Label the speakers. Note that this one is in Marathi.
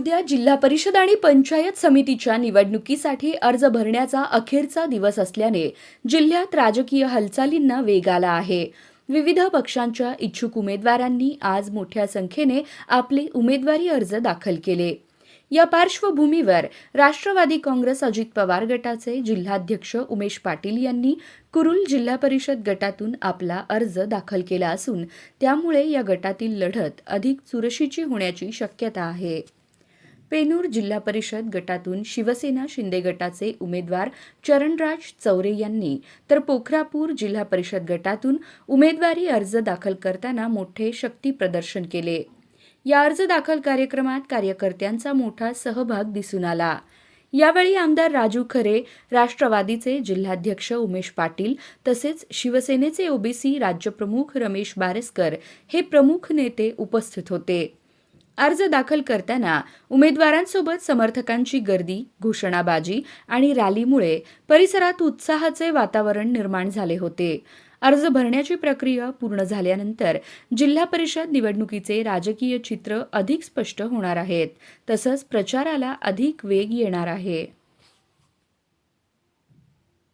Speaker 1: उद्या जिल्हा परिषद आणि पंचायत समितीच्या निवडणुकीसाठी अर्ज भरण्याचा अखेरचा दिवस असल्याने जिल्ह्यात राजकीय हालचालींना वेग आला आहे. विविध पक्षांच्या इच्छुक उमेदवारांनी आज मोठ्या संख्येने आपले उमेदवारी अर्ज दाखल केले. या पार्श्वभूमीवर राष्ट्रवादी काँग्रेस अजित पवार गटाचे जिल्हाध्यक्ष उमेश पाटील यांनी कुरुल जिल्हा परिषद गटातून आपला अर्ज दाखल केला असून त्यामुळे या गटातील लढत अधिक चुरशीची होण्याची शक्यता आहे. पेनूर जिल्हा परिषद गटातून शिवसेना शिंदे गटाचे उमेदवार चरणराज चौरे यांनी तर पोखरापूर जिल्हा परिषद गटातून उमेदवारी अर्ज दाखल करताना मोठे शक्ती प्रदर्शन केले. या अर्ज दाखल कार्यक्रमात कार्यकर्त्यांचा मोठा सहभाग दिसून आला. यावेळी आमदार राजू खरे राष्ट्रवादीचे जिल्हाध्यक्ष उमेश पाटील तसेच शिवसेनेचे ओबीसी राज्यप्रमुख रमेश बारसकर हे प्रमुख नेते उपस्थित होते. अर्ज दाखल करताना उमेदवारांसोबत समर्थकांची गर्दी घोषणाबाजी आणि रॅलीमुळे परिसरात उत्साहाचे वातावरण निर्माण झाले होते. अर्ज भरण्याची प्रक्रिया पूर्ण झाल्यानंतर जिल्हा परिषद निवडणुकीचे राजकीय चित्र अधिक स्पष्ट होणार आहेत. तसंच प्रचाराला अधिक वेग येणार आहे.